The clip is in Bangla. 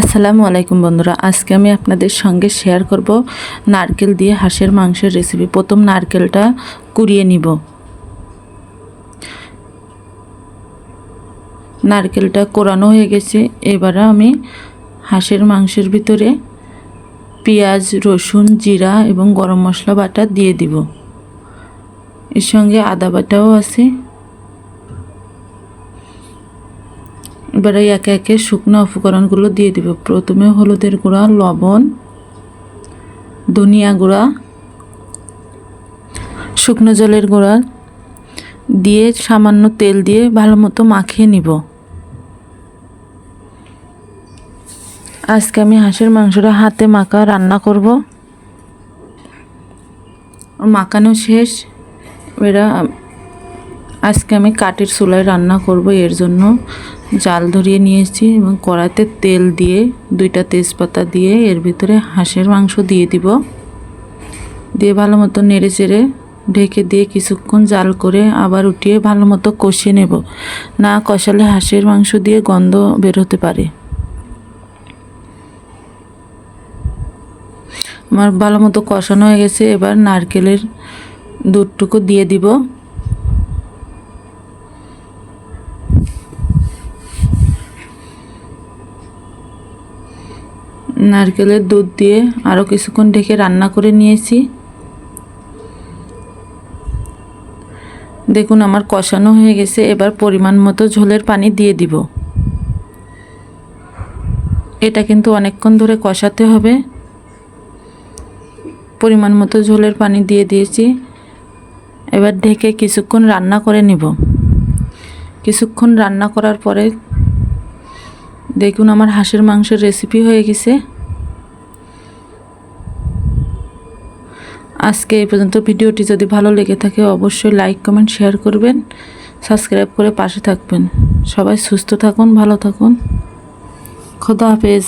আসসালামু আলাইকুম বন্ধুরা, আজকে আমি আপনাদের সঙ্গে শেয়ার করব নারকেল দিয়ে হাঁসের মাংসের রেসিপি প্রথম নারকেলটা কুড়িয়ে নিব। নারকেলটা কোরানো হয়ে গেছে। এবারে আমি হাঁসের মাংসের ভিতরে পেঁয়াজ, রসুন, জিরা এবং গরম মশলা বাটা দিয়ে দিব। এর সঙ্গে আদা বাটাও আছে। এবারে একে একে শুকনো উপকরণগুলো দিয়ে দিব। প্রথমে হলুদের গুঁড়া, লবণ, ধনিয়া গুঁড়া, শুকনো জলের গুঁড়া দিয়ে সামান্য তেল দিয়ে ভালো মতো মাখিয়ে নিব। আজকে আমি হাঁসের মাংসটা হাতে মাখা রান্না করব। মাখানো শেষ। এরা আজকে আমি কাঠের চুলায় রান্না করব, এর জন্য জাল ধরিয়ে নিয়েছি এবং কড়াতে তেল দিয়ে দুইটা তেজপাতা দিয়ে এর ভিতরে হাঁসের মাংস দিয়ে দিব। দিয়ে ভালো মতো নেড়ে চেড়ে ঢেকে দিয়ে কিছুক্ষণ জাল করে আবার উঠিয়ে ভালো মতো কষিয়ে নেব। না কষালে হাঁসের মাংস দিয়ে গন্ধ বের হতে পারে। আমার ভালো মতো কষানো হয়ে গেছে, এবার নারকেলের দুধটুকু দিয়ে দিব। নারকেলের দুধ দিয়ে আরও কিছুক্ষণ ঢেকে রান্না করে নিয়েছি। দেখুন, আমার কষানো হয়ে গেছে। এবার পরিমাণ মতো ঝোলের পানি দিয়ে দিব। এটা কিন্তু অনেকক্ষণ ধরে কষাতে হবে। পরিমাণ মতো ঝোলের পানি দিয়ে দিয়েছি। এবার ঢেকে কিছুক্ষণ রান্না করে নিব। কিছুক্ষণ রান্না করার পরে দেখুন আমার হাঁসের মাংসের রেসিপি হয়ে গেছে। আজকে এই পর্যন্ত ভিডিওটি যদি ভালো লেগে থাকে, অবশ্যই লাইক কমেন্ট শেয়ার করবেন সাবস্ক্রাইব করে পাশে থাকবেন। সবাই সুস্থ থাকুন, ভালো থাকুন। খোদা হাফেজ।